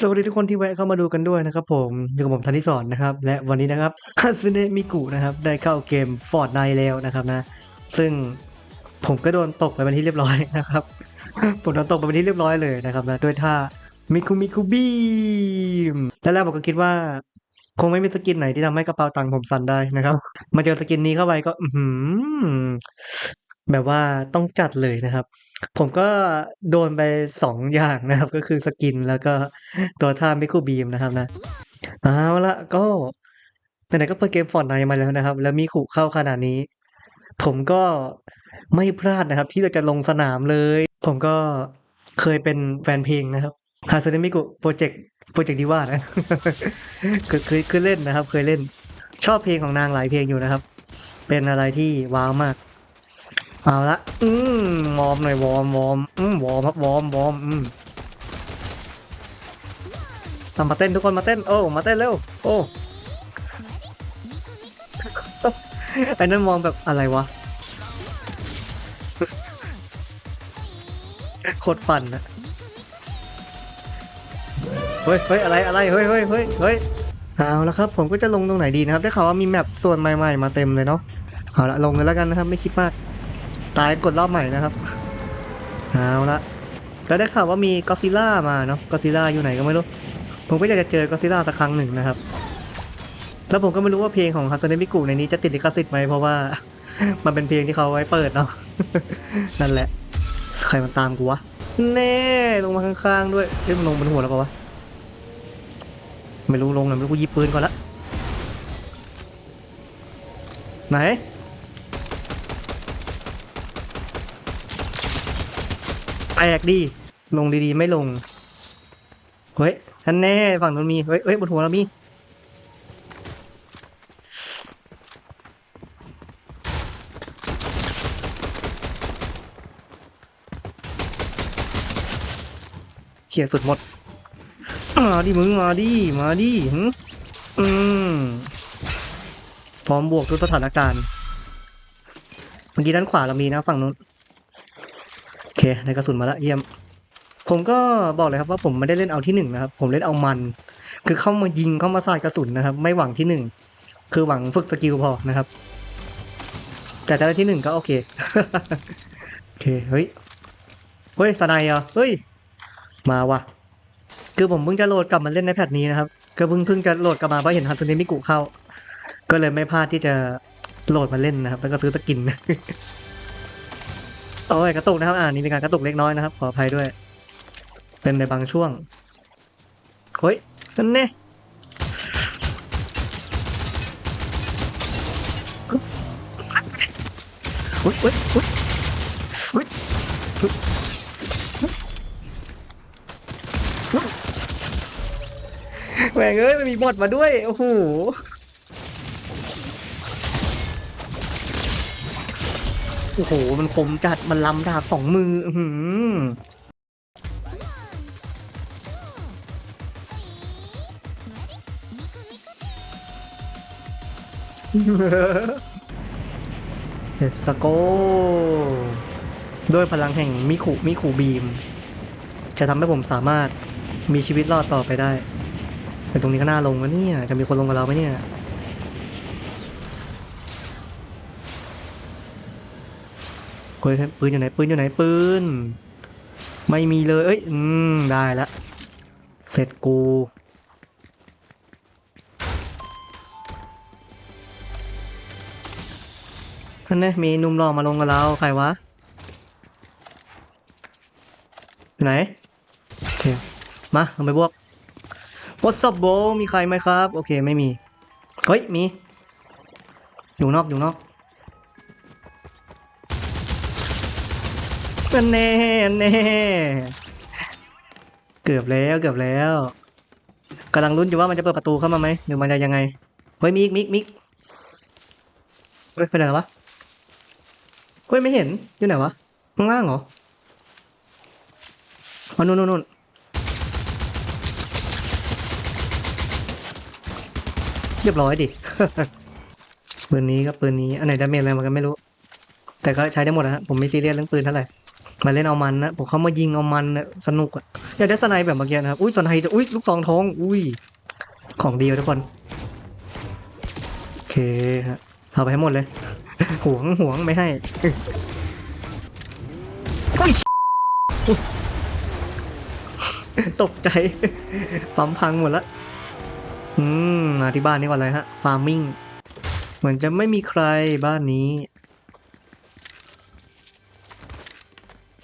สวัสดีทุกคนที่แวะเข้ามาดูกันด้วยนะครับผมอยู่กับผมธันทิสอนนะครับ และวันนี้นะครับฮัสเนะมิกุนะครับ ได้เข้าเกมฟอร์ดไนแล้วนะครับนะ ซึ่งผมก็โดนตกไปเป็นที่เรียบร้อยนะครับ ผมโดนตกไปเป็นที่เรียบร้อยเลยนะครับนะด้วยท่ามิคุมิคุบีมแต่แรกผมก็คิดว่า คงไม่มีสกินไหนที่ทำให้กระเป๋าตังค์ผมสั่นได้นะครับ มาเจอสกินนี้เข้าไปก็ อืแบบว่าต้องจัดเลยนะครับ ผมก็โดนไปสองอย่างนะครับ ก็คือสกินแล้วก็ตัวท่าไมิคูบีมนะครับนะเอาละก็ไหนๆก็เปิดเกมฟอร์ดไนมาแล้วนะครับ แล้วมีขู่เข้าขนาดนี้ ผมก็ไม่พลาดนะครับ ที่จะลงสนามเลย ผมก็เคยเป็นแฟนเพลงนะครับฮา s เนมิกุโปรเจกต์โปรเจกต์ดีว่านะคือคือคือเล่นนะครับ เคยเล่น ชอบเพลงของนางหลายเพลงอยู่นะครับ เป็นอะไรที่ว้าวมาก เอาละ อืมวอมหน่อยวอมวอมอืมวอมครับวอมวอมอืมทำมาเต้นทุกคนมาเต้น โอ้ มาเต้นเร็ว โอ้ ไอ้นั่นมองแบบอะไรวะ โคตรปั่นอะเฮ้ยเฮ้ยอะไรอะไร เฮ้ยเฮ้ยเฮ้ยเฮ้ยเอาละครับ ผมก็จะลงตรงไหนดีนะครับ ได้ข่าวว่ามีแมปส่วนใหม่ๆ มาเต็มเลยเนาะ เอาละลงเลยแล้วกันนะครับ ไม่คิดมาก ตายกดรอบใหม่นะครับเอาละแล้วได้ข่าวว่ามีก็ซิล่ามาเนาะก็ซิล่าอยู่ไหนก็ไม่รู้ ผมก็อยากจะเจอก็ซิล่าสักครั้งหนึ่งนะครับ แล้วผมก็ไม่รู้ว่าเพลงของฮัสเนมิกุในนี้จะติดลิขสิทธิ์ไหมเพราะว่า มันเป็นเพลงที่เขาไว้เปิดเนาะนั่นแหละใครมันตามกูวะแน่ลงมาข้างๆด้วยเฮ้ยมันลงบนหัวแล้วปะวะไม่รู้ลงไหนไม่รู้กูยิบปืนก่อนละไหน แตกดี ลงดีๆ ไม่ลง เฮ้ยท่านแน่ฝั่งนู้นมี เฮ้ยเฮ้ยบนหัวเรามี เขี่ยสุดหมด มาดิมึง มาดิ มาดิหึอืมพร้อมบวกทุกสถานการณ์ เมื่อกี้ด้านขวาเรามีนะฝั่งนู้น ในกระสุนมาละเยี่ยม ผมก็บอกเลยครับว่าผมไม่ได้เล่นเอาที่หนึ่งนะครับ ผมเล่นเอามัน คือเข้ามายิงเข้ามาใส่กระสุนนะครับ ไม่หวังที่หนึ่งคือหวังฝึกสกิลพอนะครับแต่ถ้าได้ที่หนึ่งก็โอเคโอเคเฮ้ยเฮ้ยสไนเหรอเฮ้ย มาว่ะ คือผมเพิ่งจะโหลดกลับมาเล่นในแพทนี้นะครับก็เพิ่งเพิ่งจะโหลดกลับมาเพราะเห็นฮันซูเนมิกุเข้า ก็เลยไม่พลาดที่จะโหลดมาเล่นนะครับ แล้วก็ซื้อสกิน โอ้ยกระตุกนะครับอ่านี่มีการกระตุกเล็กน้อยนะครับ ขออภัยด้วย เป็นในบางช่วงเฮ้ยนั่นเน่อุ้ยอุ้ยอุ้ยอุ้ยแหวงเอ้ยมันมีบอทมาด้วย โอ้โห โอ้โห มันคมจัด มันลำดาบสองมือ อื้อหือเดสโกด้วยพลังแห่งมิคุมิคุบีม จะทำให้ผมสามารถมีชีวิตรอดต่อไปได้ แต่ตรงนี้ก็น่าลงนะเนี่ย จะมีคนลงกับเราไหมเนี่ย เฮ้ยปืนอยู่ไหนปืนอยู่ไหนปืน ไม่มีเลย เอ้ย อืม ได้ละเสร็จกูนั่นนะมีนุ่มหล่อมาลงกับเรา ใครวะอยู่ไหน โอเค มาลงไปบวก What's up bro มีใครไหมครับ โอเค ไม่มี เฮ้ย มี อยู่นอก อยู่นอก อันแน่อันแน่เกือบแล้วเกือบแล้วกำลังลุ้นอยู่ว่ามันจะเปิดประตูเข้ามาไหมหรือมันจะยังไงเฮ้ยมิกมิกมิกเฮ้ยไปไหนวะเฮ้ยไม่เห็นอยู่ไหนวะข้างล่างเหรออ๋อนู่นนู่นนู่นเรียบร้อยดิปืนนี้ก็ปืนนี้อันไหนดาเมจอะไรมันก็ไม่รู้ แต่ก็ใช้ได้หมดนะฮะผมไม่ซีเรียสเรื่องปืนเท่าไหร่ มาเล่นเอามันนะผมเขามายิงเอามันนะสนุกอะอยากได้สไนแบบเมื่อกี้นะครับอุ้ยสไนอุ้ยลูกซองทอง อุ้ยของดีทุกคนโอเคฮะเอาไปให้หมดเลย หวงหวงไม่ให้อุ้ยตกใจปั๊มพังหมดละอืมมาที่บ้านนี่ก่อนเลยฮะฟาร์มิงเหมือนจะไม่มีใครบ้านนี้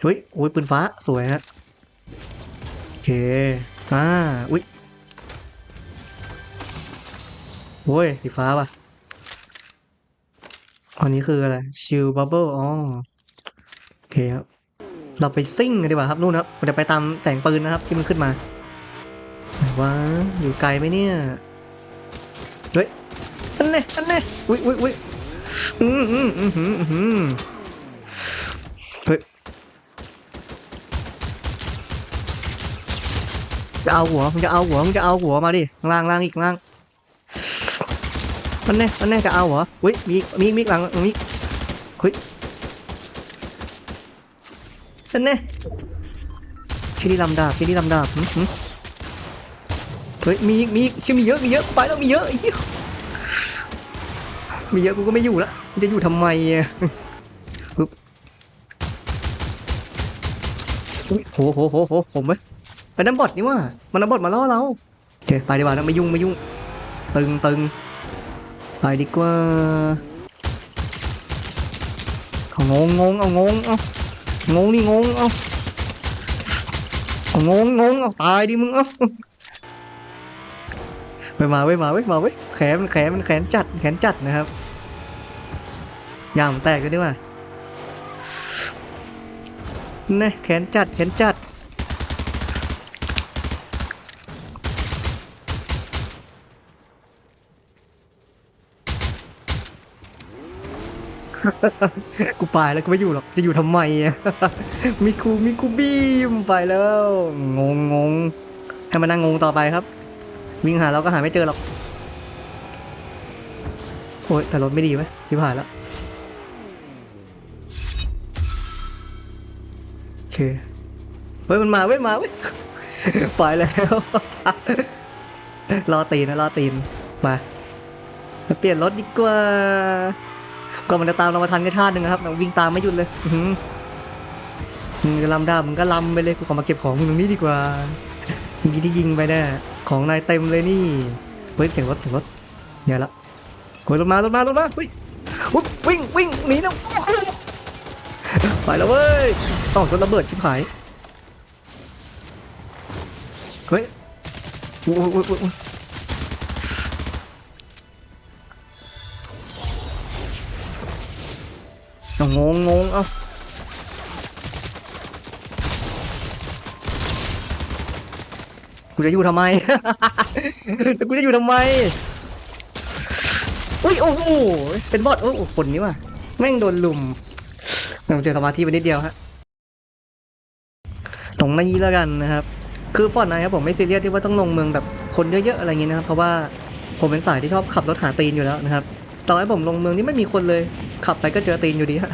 เฮ้ยโอ้ยปืนฟ้าสวยฮะโอเคอ่าอุ้ยโอ้ยสีฟ้าป่ะอันนี้คืออะไรชิลบับเบิลอ๋อโอเคครับเราไปซิ่งกันดีกว่าครับนู่นครับเราจะไปตามแสงปืนนะครับที่มันขึ้นมาว่าอยู่ไกลไหมเนี่ยเฮ้ยอันเน่อันเน่อุ้ยอุ้ยอุ้ยอืมอืมอืมอืมอืมเฮ้ย จะเอาหัวมึงจะเอาหัวมึงจะเอาหัวมาดิล่างล่างอีกล่างมันแน่มันแน่จะเอาหัวอุ้ยมีมีมีหลังมีเฮ้ยมันแน่ชิลีลำดาบชิลีลำดาบเฮ้ยมีอีกมีอีกชื่อมีเยอะมีเยอะไปแล้วมีเยอะไอ้เหี้ยมีเยอะกูก็ไม่อยู่ละมึงจะอยู่ทำไมอะปึ๊บอุ้ยโหโหโหโหผมเว้ย ไปน้ำบอดนี่ว่ามันน้ำบอดมาล่อเราโอเคไปดีกว่านะไม่ยุ่งไม่ยุ่ง ตึงตึงไปดีกว่าเอางงงงเอางงเอางงนี่งงเอาเอางงงงเอาตายดิมึงเอาไปมาไว้มาไว้มาไว้แขนมันแขนมันแขนจัดแขนจัดนะครับยางมันแตกกันดีกว่านี่แขนจัดแขนจัด กูไปแล้วกูไม่อยู่หรอก จะอยู่ทำไมอะมีคูมีคูบีมไปแล้ว งงงงให้มานั่งงงต่อไปครับ วิ่งหาเราก็หาไม่เจอหรอก โอ้ยแต่รถไม่ดีไหมที่ผ่านแล้วโอเค เฮ้ยมันมาเว้ยมาเว้ยไปแล้วรอตีนนะรอตีน มามาเปลี่ยนรถดีกว่า ก็มันจะตามเรามาทันแค่ชาติหนึ่งนะครับมันวิ่งตามไม่หยุดเลยมึงจะลำได้มึงก็ลำไปเลยกูขอมาเก็บของมึงตรงนี้ดีกว่าเมื่อกี้ที่ยิงไปแน่ของนายเต็มเลยนี่เฮ้ยเสียงรถเสียงรถเดี๋ยวละโอ้ยรถมารถมารถมาเฮ้ยอุ๊ยวิ่งวิ่งหนีนะไปแล้วเว้ยต้องรถระเบิดชิบหายเฮ้ย งงงงเอ้ากูจะอยู่ทำไม แต่กูจะอยู่ทำไม อุ้ยโอ้โห เป็นบอทโอ้โหคนนี้ว่ะ แม่งโดนลุมผมเจอสมาธิไปนิดเดียวฮะ ตรงนี้แล้วกันนะครับ คือฟอร์ดไนครับผมไม่ซีเรียสที่ว่าต้องลงเมืองแบบคนเยอะๆอะไรอย่างงี้นะครับ เพราะว่าผมเป็นสายที่ชอบขับรถหาตีนอยู่แล้วนะครับ ต่อให้ผมลงเมืองที่ไม่มีคนเลย ขับไปก็เจอตีนอยู่ดีฮะ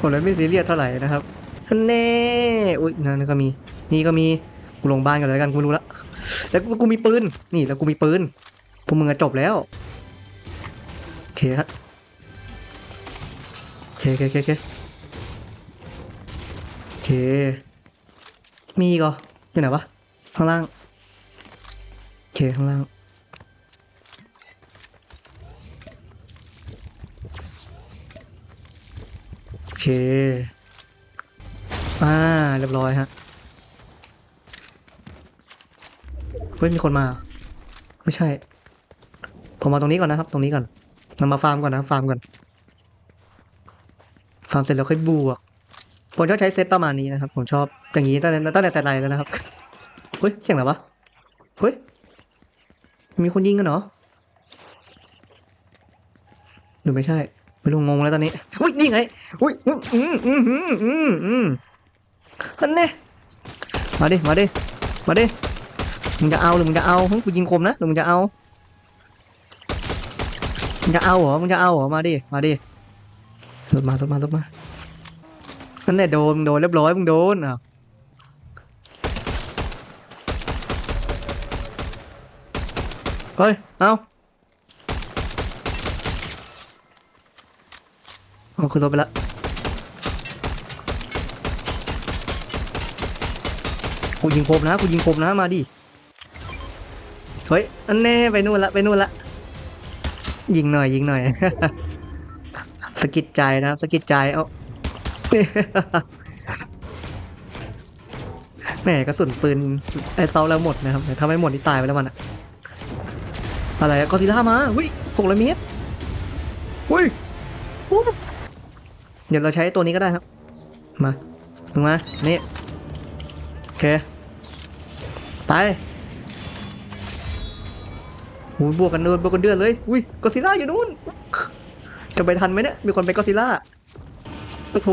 ผมเลยไม่ซีเรียสเท่าไหร่นะครับแน่อุ้ยนั่นก็มี นี่ก็มีกูลงบ้านกันเลยกันกูรู้ละแล้วกูมีปืนนี่แล้วกูมีปืนพวกมึงอะจบแล้วโอเคฮะโอเคโอเคโอเคโอเคมีอีก็อยู่ไหนวะข้างล่างโอเคข้างล่าง เคอ่าเรียบร้อยฮะเฮ้ยมีคนมา ไม่ใช่ ผมมาตรงนี้ก่อนนะครับ ตรงนี้ก่อนเรามาฟาร์มก่อนนะฟาร์มก่อนฟาร์มเสร็จแล้วค่อยบวกผมชอบใช้เซตประมาณนี้นะครับ ผมชอบอย่างนี้ตั้งแต่ตั้งแต่แต่ไรแล้วนะครับเฮ้ยเสียงอะไรวะเฮ้ยมีคนยิงกันเหรอหรือไม่ใช่ ไม่รู้งงแล้วตอนนี้อุ้ยนี่ไงอุ้ยอุ้ยอืมอืมอืมอืมอืมันเน่มาดิมาดิมาดิมึงจะเอาหรือมึงจะเอาหึกูยิงคมนะหรือมึงจะเอามึงจะเอาเหรอมึงจะเอาเหรอมาดิมาดิรถมารถมารถมานั่นแหละโดนมึงโดนเรียบร้อยมึงโดนอ้าวเฮ้ยเอา เอาขึ้นรถไปละกูยิงคมนะกูยิงคมนะมาดิเฮ้ยอันแน่ไปนู่นละไปนู่นละยิงหน่อยยิงหน่อย สกิดใจนะครับสกิดใจเอาแหมกระสุนปืนไอเซาแล้วหมดนะครับถ้าไม่หมดนี่ตายไปแล้วมันอะอะไรกอซิล่ามาหุ้ยหกร้อยเมตรหุ้ย เดี๋ยวเราใช้ตัวนี้ก็ได้ครับ มาลงมา นี่ โอเค ไปหูบวกกันเดือนบวกกันเดือนเลย อุ้ยกอซิล่าอยู่นู่น จะไปทันไหมเนี่ย มีคนไปกอซิล่า โอ้โห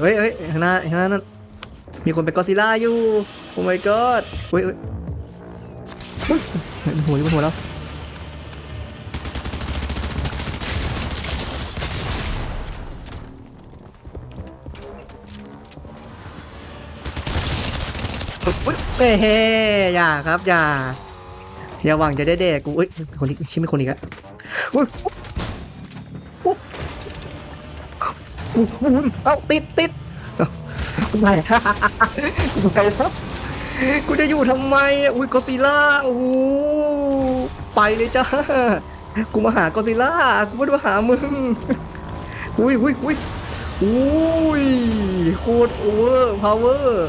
เฮ้ยเฮ้ยข้างหน้าข้างหน้านั่น มีคนไปกอซิล่าอยู่ โอ้ my god เฮ้ยเฮ้ยหัวอยู่บนหัวแล้ว อุ๊ยเฮ้ยอย่าครับอย่าอย่าหวังจะได้เด็กกูเอ้ยคนนี้ชิไม่คนอีกอะอุ้ยอุ๊ยเอ้าติดติดเอ้าไม่ไม่ครับกูจะอยู่ทำไมอะอุ้ยกอซิล่าโอ้โหไปเลยจ้ากูมาหากอซิล่ากูไม่ได้มาหามึงอุ้ยอุ้ยอุ้ยอุ้ยโคตรโอเวอร์พาวเวอร์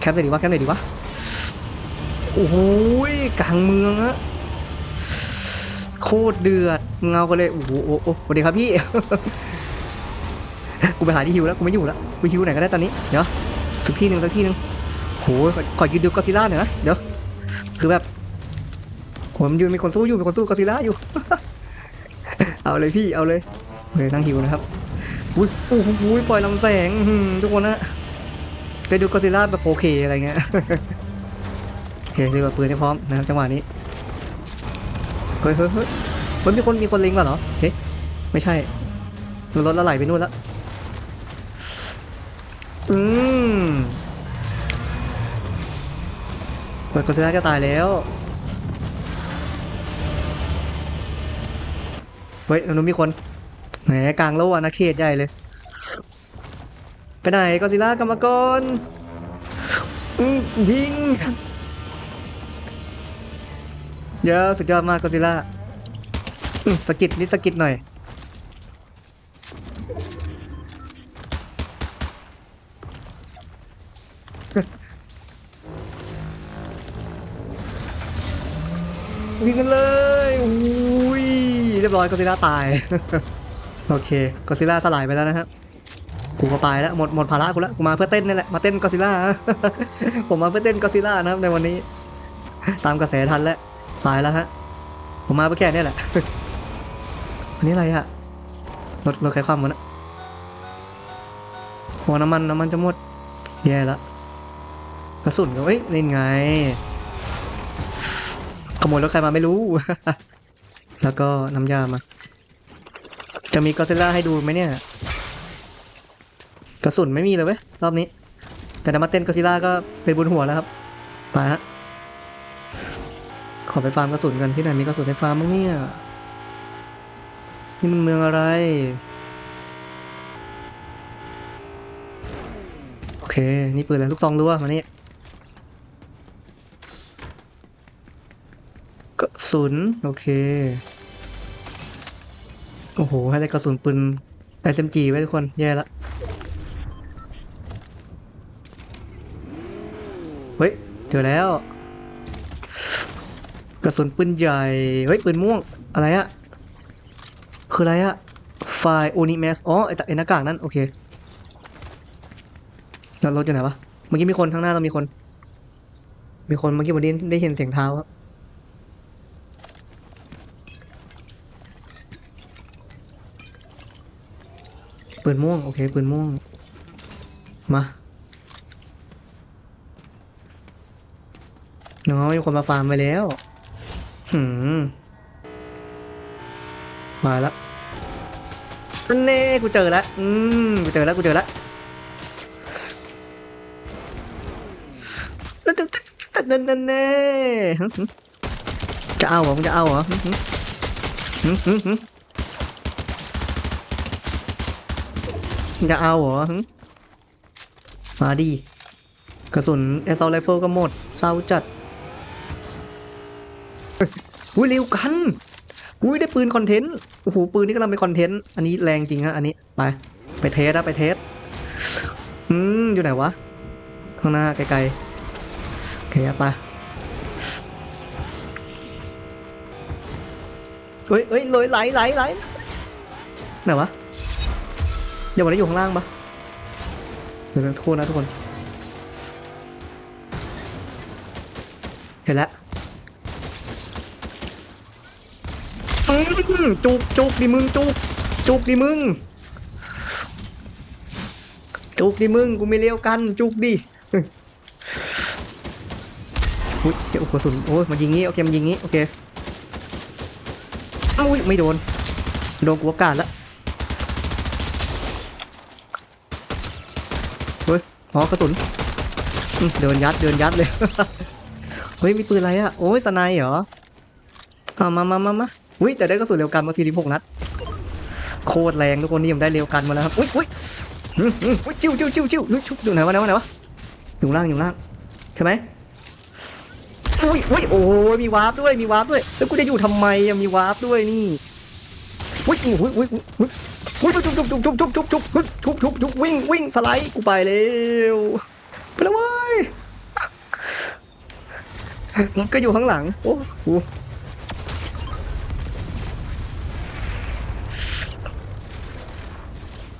แคปไหนดีวะแคปไหนดีวะโอ้โหยกลางเมืองอะโคตรเดือดเงากันเลยโอ้โหโอ้โหสวัสดีครับพี่ กูไปหาที่ฮิวแล้วกูไม่อยู่แล้วกูฮิวไหนก็ได้ตอนนี้เดี๋ยวสักที่หนึ่งสักที่หนึ่งโหขอขอยืนดูกอซิล่าหน่อยนะเดี๋ยวคือแบบผมยืนมีคนสู้อยู่มีคนสู้กอซิล่าอยู่ เอาเลยพี่เอาเลยเฮ้ยนั่งฮิวนะครับอุ้ยโอ้โหปล่อยลำแสงทุกคนนะ ไปดูกอซิล่าแบบ 4K อะไรเงี้ยโอเคเรีกว่าปืนให้พร้อมนะครับจังหวะนี้เฮ้ยเฮ้ยเฮ้ยเฮ้ยมีคนมีคนเล็งก่อนเหรอเฮ้ยไม่ใช่รถละไหลไปนู่นแล้วอืมเปิดกอซิล่าจะตายแล้วเฮ้ยนู้นมีคนแหมกลางโลกอาณาเขตใหญ่เลย ไปไหนกอซิล่ากรรมกรยิงเยอะสุดยอดมากกอซิล่าสะกิดนิดสะกิดหน่อยวิ่งกันเลยอุ้ยเรียบร้อยกอซิล่าตาย โอเคกอซิล่าสลายไปแล้วนะครับ กูก็ไปแล้วหมดหมดภาระกูแล้วกูมาเพื่อเต้นนี่แหละมาเต้นกอซิล่าผมมาเพื่อเต้นกอซิล่านะครับในวันนี้ ตามกระแสทันแล้วตายแล้วฮะผมมาเพื่อแค่นี้แหละอันนี้อะไรอะรถรถใครความมันะหัวน้ำมันน้ำมันจะหมดแย่ละกระสุนก็เอ้ยนี่ไงขโมยรถใครมาไม่รู้ แล้วก็น้ำยามา จะมีกอซิล่าให้ดูไหมเนี่ย กระสุนไม่มีเลยเว้ย รอบนี้ แต่ด้มาเต้นกอซิล่าก็เป็นบุญหัวแล้วครับไปฮะขอไปฟาร์มกระสุนกันที่ไหนมีกระสุนในฟาร์มมั้งเนี่ยนี่มันเมืองอะไร โอเค นี่ปืนอะไรลูกซองรัวมานี่กระสุน โอเค โอ้โห ให้ได้กระสุนปืน SMG ไว้ทุกคน แย่ละ เฮ้ยเจอแล้ว กระสุนปืนใหญ่ เฮ้ยปืนม่วง อะไรอะคืออะไรอะไฟล์โอนิแมสอ๋อไอตะไอหน้ากากนั่นโอเคแล้วรถอยู่ไหนวะเมื่อกี้มีคนข้างหน้าเรามีคน มีคนเมื่อกี้วันนี้ได้เห็นเสียงเท้าครับปืนม่วง โอเคปืนม่วง มา น้อมีคนมาฟาร์มไปแล้ว หืม มาละอันเน่กูเจอละอืม กูเจอละกูเจอละนั่นนั่นแน่จะเอาเหรอจะเอาเหรอจะเอาเหรอมาดิกระสุนแอสซอลไรเฟิลก็หมดเศร้าจัด อุ้ยเร็วกันอุ้ยได้ปืนคอนเทนต์โอ้โหปืนนี่กำลังเป็นคอนเทนต์อันนี้แรงจริงฮะอันนี้ไปไปเทสนะไปเทสอืมอยู่ไหนวะข้างหน้าไกลๆโอเคไปเฮ้ยเฮ้ยเลยไหลไหลไหลไหนวะเดี๋ยววันนี้อยู่ข้างล่างปะเดี๋ยวนะทุกคนนะทุกคนเห็นแล้วอืม จุกจุกดิมึงจุกจุกดิมึง จุกดิมึงกูไม่เลี้ยวกัน จุกดิอุ้ยเชี่ยโอ้โหกระสุนโอ้ยมันยิงงี้โอเคมันยิงงี้โอเคอ้าวอุ้ยไม่โดนโดนกูอากาศละเฮ้ยอ๋อกระสุนเดินยัดเดินยัดเลยเฮ้ยมีปืนอะไรอะโอ้ยสไนเหรอมามามามา อุ้ยแต่ได้กระสุนเร็วกันมาสี่สิบหกนัดโคตรแรงทุกคนนี่ผมได้เร็วกันมาแล้วครับอุ้ยอุ้ยอุ้ยจิ้วจิ้วจิ้วจิ้วอุ้ยชุบอยู่ไหนวะไหนวะไหนวะอยู่ล่างอยู่ล่างใช่ไหมอุ้ยอุ้ยโอ้ยมีวาร์ปด้วยมีวาร์ปด้วยแล้วกูจะอยู่ทำไมอะมีวาร์ปด้วยนี่อุ้ยอุ้ยอุ้ยอุ้ยอุ้ยจุบจุบจุบจุบจุบจุบจุบจุบจุบจุบจุบวิ่งวิ่งสไลด์กูไปเร็วไปแล้วเว้ยก็อยู่ข้างหลังโอ้โห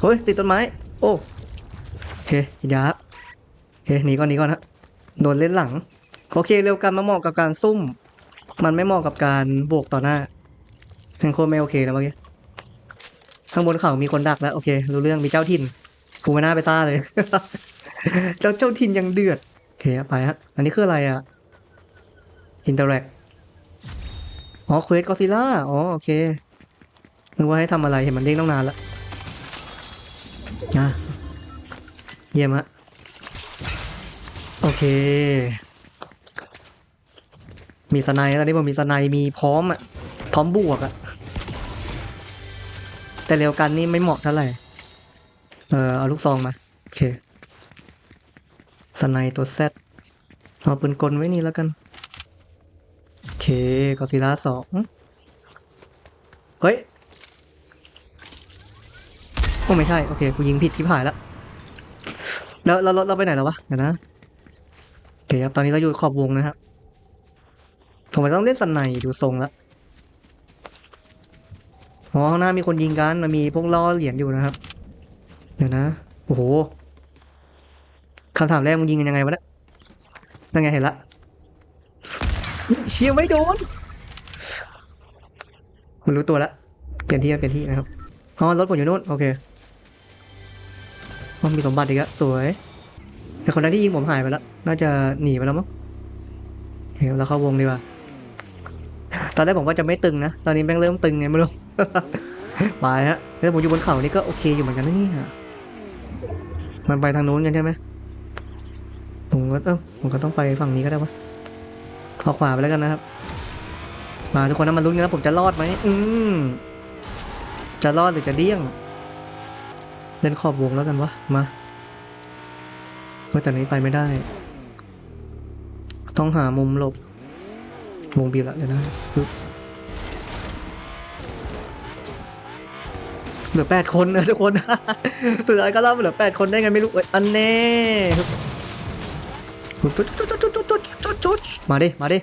เฮ้ยติดต้นไม้ โอ้โอเคกินยาครับโอเคหนีก่อนหนีก่อนฮะโดนเล่นหลัง โอเคเร็วกันมาเหมาะกับการซุ่ม มันไม่เหมาะกับการบวกต่อหน้าแพงโคตรไม่โอเคนะเมื่อกี้ข้างบนเขามีคนดักแล้วโอเครู้เรื่องมีเจ้าถิ่นกูไม่น่าไปซ่าเลย เจ้าเจ้าถิ่นยังเดือดโอเคไปฮะอันนี้คืออะไรอะอินเตอร์แอคอ๋อเควสกอซิล่าอ๋อโอเคนึกว่าให้ทำอะไรเห็นมันเด้งตั้งนานแล้ว อะเยี่ยมฮะโอเค มีสไนด์ตอนนี้ผมมีสไนด์มีพร้อมอะ พร้อมบวกอะ แต่เร็วกันนี่ไม่เหมาะเท่าไหร่ เออเอาลูกซองมา โอเคสไนด์ตัวแซดเอาปืนกลไว้นี่แล้วกัน โอเคกอซิล่าสองเฮ้ย อ้ไม่ใช่ โอเค กูยิงผิดที่ผ่านแล้ว แล้วเราเราไปไหนแล้ววะ เดี๋ยวนะ โอเคครับ ตอนนี้เราอยู่ขอบวงนะครับ ผมต้องเล่นสนในดูทรงแล้วอ๋อข้างหน้ามีคนยิงกัน มันมีพวกล่อเหรียญอยู่นะครับ เดี๋ยวนะ โอ้โหคำถามแรกมึงยิงกันยังไงวะเนี่ยนั่นไงเห็นละ เชียร์ไม่โดนมันรู้ตัวแล้วเปลี่ยนที่เปลี่ยนที่นะครับ อ๋อ รถผมอยู่นู่น โอเค มันมีสมบัติอีกแล้วสวย แต่คนนั้นที่ยิงผมหายไปแล้ว น่าจะหนีไปแล้วมั้งโอเคเราเข้าวงดีกว่า ตอนแรกผมว่าจะไม่ตึงนะ ตอนนี้แม่งเริ่มตึงไงไม่รู้ไปฮะแล้วผมอยู่บนเขานี่ก็โอเคอยู่เหมือนกันนะเนี่ยมันไปทางโน้นกันใช่ไหมผมก็ต้องผมก็ต้องไปฝั่งนี้ก็ได้ปะขอขวาไปแล้วกันนะครับ มาทุกคนนะมาลุ้นกันนะผมจะรอดไหมอืมจะรอดหรือจะเดี้ยง เล่นขอบวงแล้วกันวะ มาเพราะจากนี้ไปไม่ได้ ต้องหามุมหลบ วงบีบละเดี๋ยวนะปึ๊บเหลือแปดคนนะทุกคน สุดท้ายก็เล่าเหลือแปดคนได้ไงไม่รู้เอ้ยอันแน่มาดิ มาดิ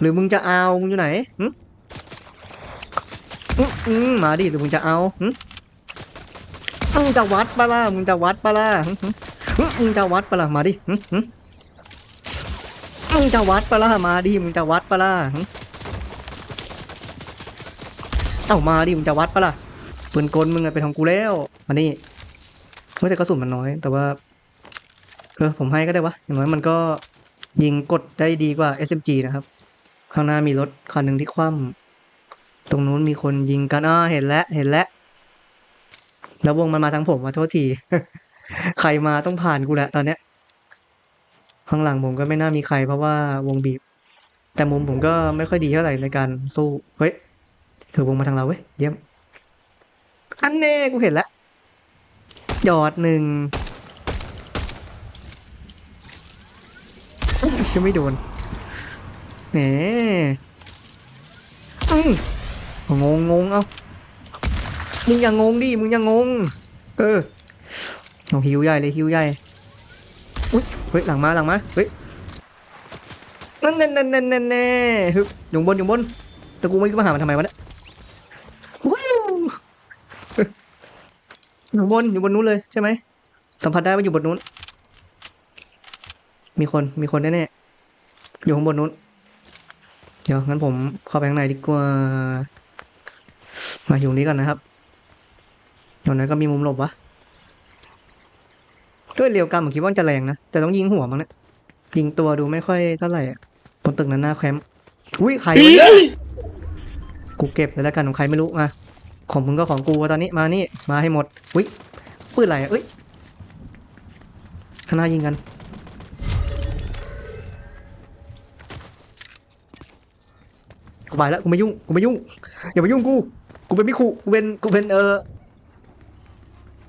หรือมึงจะเอา มึงอยู่ไหนอืมมาดิ หรือมึงจะเอาหึมึ มึงจะวัดปะล่ะมึงจะวัดปะล่ะมึงจะวัดปะล่ะมาดิมึงจะวัดปะล่ะมาดิมึงจะวัดปะล่ะเอ้ามาดิมึงจะวัดปะล่ะปืนกลมึงอะเป็นของกูแล้วมานี่เมื่อแต่กระสุนมันน้อย แต่ว่าเออผมให้ก็ได้วะอย่างน้อยมันก็ยิงกดได้ดีกว่า SMG นะครับ ข้างหน้ามีรถคันหนึ่งที่คว่ำตรงนู้นมีคนยิงกันอ้าเห็นแล้วเห็นแล้ว แล้ววงมันมาทางผมมาโทษที ใครมาต้องผ่านกูแหละตอนเนี้ยข้างหลังผมก็ไม่น่ามีใครเพราะว่าวงบีบ แต่มุมผมก็ไม่ค่อยดีเท่าไหร่ในการสู้ เฮ้ยถือวงมาทางเราเว้ยเยี่ยม อันแน่กูเห็นแล้วหยอดหนึ่งอุ๊ยเชื่อไม่โดนแหมอืมงงงงเอา มึงอย่างงงดิ มึงอย่างงง เออเอาหิวใหญ่เลยหิวใหญ่อุ้ยเฮ้ยหลังมาหลังมา เฮ้ย นั่นนั่นนั่นนั่นนั่นแน่ฮึบอยู่บนอยู่บน แต่กูไม่รู้มาหามันทำไมวะเนี่ยอยู่บนอยู่บนนู้นเลยใช่ไหม สัมผัสได้ว่าอยู่บนนู้น มีคนมีคนแน่ๆ อยู่ข้างบนนู้น เดี๋ยวงั้นผมเข้าไปข้างในดีกว่า มาอยู่นี้ก่อนนะครับ ตรงนั้นก็มีมุมหลบวะด้วยเรียวกรรมผมคิดว่ามันจะแรงนะ แต่ต้องยิงหัวมั้งเนี่ยยิงตัวดูไม่ค่อยเท่าไหร่อะบนตึกนั้นหน้าแคมป์อุ้ยใครวะเนี่ยกูเก็บเลยแล้วกันของใครไม่รู้มาของมึงก็ของกูตอนนี้มานี่มาให้หมดอุ้ยปืนอะไรอะเอ้ยข้างหน้ายิงกันกูไปแล้วกูไม่ยุ่งกูไม่ยุ่งอย่ามายุ่งกูกูเป็นมิคุกูเป็นกูเป็นเออ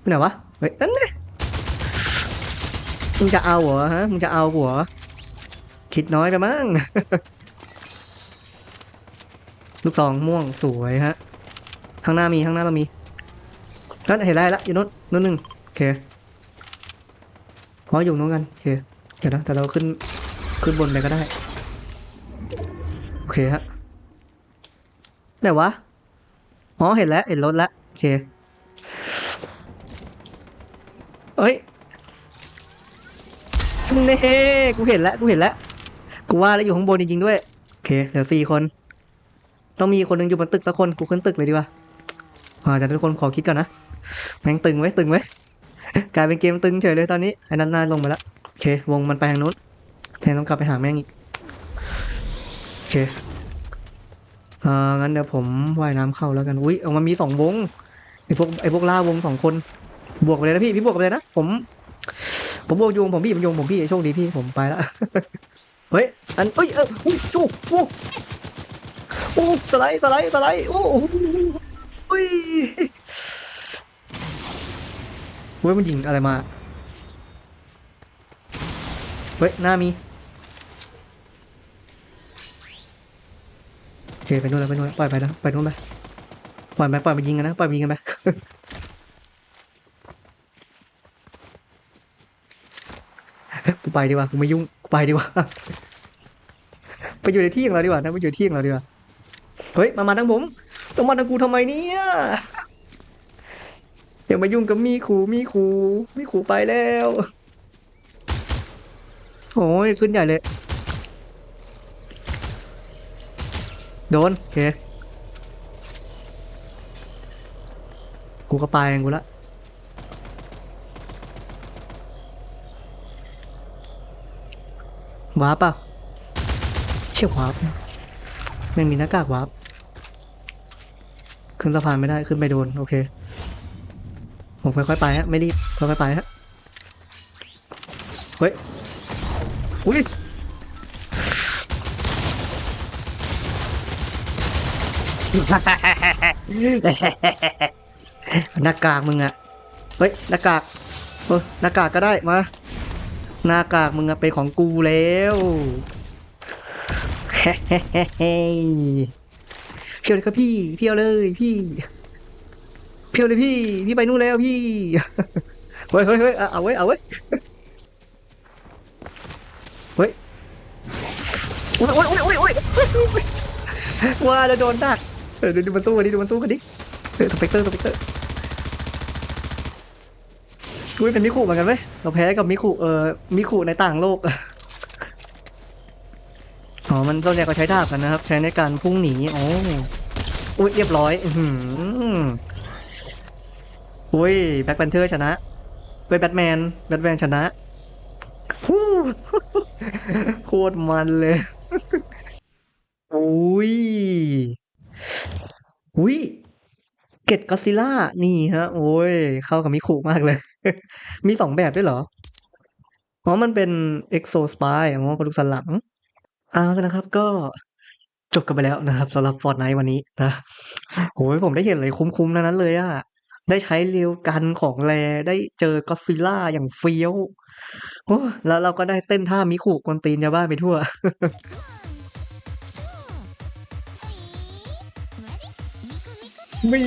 เป็นไหนวะเฮ้ยนั่นไงมึงจะเอาเหรอฮะมึงจะเอาหัวคิดน้อยไปมั้งลูกซองม่วงสวยฮะข้างหน้ามีข้างหน้าเรามีนั่นเห็นได้ละอยู่นู้นนู้นหนึ่งโอเคอ๋ออยู่นู้นกันโอเคเดี๋ยวนะแต่เราขึ้นขึ้นบนไปก็ได้โอเคฮะไหนวะอ๋อเห็นแล้วเห็นรถแล้วโอเค เอ้ยเน่กูเห็นแล้วกูเห็นแล้วกูว่าแล้วอยู่ข้างบนจริงๆด้วยโอเคเดี๋ยวสี่คน ต้องมีคนหนึ่งอยู่บนตึกสักคนกูขึ้นตึกเลยดีกว่าอ่าแต่ทุกคนขอคิดก่อนนะแม่งตึงไว้ตึงไว้กลายเป็นเกมตึงเฉยเลยตอนนี้ไอ้นันนาลงมาแล้วโอเค วงมันไปทางนู้นแทนต้องกลับไปหาแม่งอีกโอเคเอ่างั้นเดี๋ยวผมว่ายน้ำเข้าแล้วกันอุ้ยเอามันมีสองวงไอพวกไอพวกล่าวงสองคน บวกไปเลยนะพี่พี่บวกไปเลยนะผม ผมบวกโยงผมพี่ผมโยงผมพี่โชคดีพี่ผมไปละเฮ้ยอันเอ้ยเอออุ้ยจูโอ้โอ้สไลด์สไลด์สไลด์โอ้โหอุ้ยเฮ้ยมันยิงอะไรมาเฮ้ยหน้ามีโอเคไปนู่นแล้วไปนู่นปล่อยไปนะไปนู่นไปปล่อยไปปล่อยไปยิงกันนะปล่อยไปยิงกันไป ไปดีกว่ากูไม่ยุ่งกูไปดีกว่า ไปอยู่ในที่ของเราดีกว่านะไปอยู่ที่ของเราดีกว่าเฮ้ยมามาทางผมต้องมาทางกูทำไมเนี่ยอย่ามายุ่งกับมีขูมีขูมีขูไปแล้วโอ้ยขึ้นใหญ่เลย โดนโอเคกูก็ไปเองกูละ วาร์ปเปล่ะเชี่ยววาร์ปแม่งมีหน้ากากวาร์ปขึ้นสะพานไม่ได้ขึ้นไปโดน โอเค ผมค่อยๆไปฮะ ไม่รีบ ค่อยๆไปฮะ เฮ้ย อุ้ยหน้ากากมึงอะเฮ้ยหน้ากากเออหน้ากากก็ได้มา หน้ากากมึงเป็นของกูแล้วเพียวเลยครับพี่เพียวเลยพี่เพียวเลยพี่ พี่ไปนู่นแล้วพี่เฮ้ยเฮ้ยเฮ้ยเอาไว้เอาไว้เฮ้ยโอ้ยโอ้ยโอ้ยโอ้ยว่าแล้วโดนดักเออดูดูมันสู้กันดิดูมันสู้กันดิเออสเปกเตอร์สเปกเตอร์ อุ้ยเป็นมิคุเหมือนกันไหมเราแพ้กับมิคุเออมิคุในต่างโลกอ๋อมันส่วนใหญ่ก็ใช้ดาบกันนะครับ ใช้ในการพุ่งหนีโอ้อุ้ยเรียบร้อยอืออุ้ยแบ็คแพนเทอร์ชนะเว้ยแบทแมนแบทแมนชนะโคตรมันเลยอุ้ยอุ้ยเกตก็ซิล่า นี่ฮะ โอ้ย เข้ากับมิคุมากเลย มีสองแบบด้วยเหรอ อ๋อ มันเป็น EXO Spy อ๋อกระดูกสันหลังเอาละนะครับก็จบกันไปแล้วนะครับสำหรับ Fortnite วันนี้นะโอ้ยผมได้เห็นอะไรคุ้มๆทั้นั้นเลยอะได้ใช้เรียวกันของแรได้เจอก็ซิล่าอย่างเฟี้ยวโอ้แล้วเราก็ได้เต้นท่ามิคุกวนตีนชาบ้าไปทั่ว มี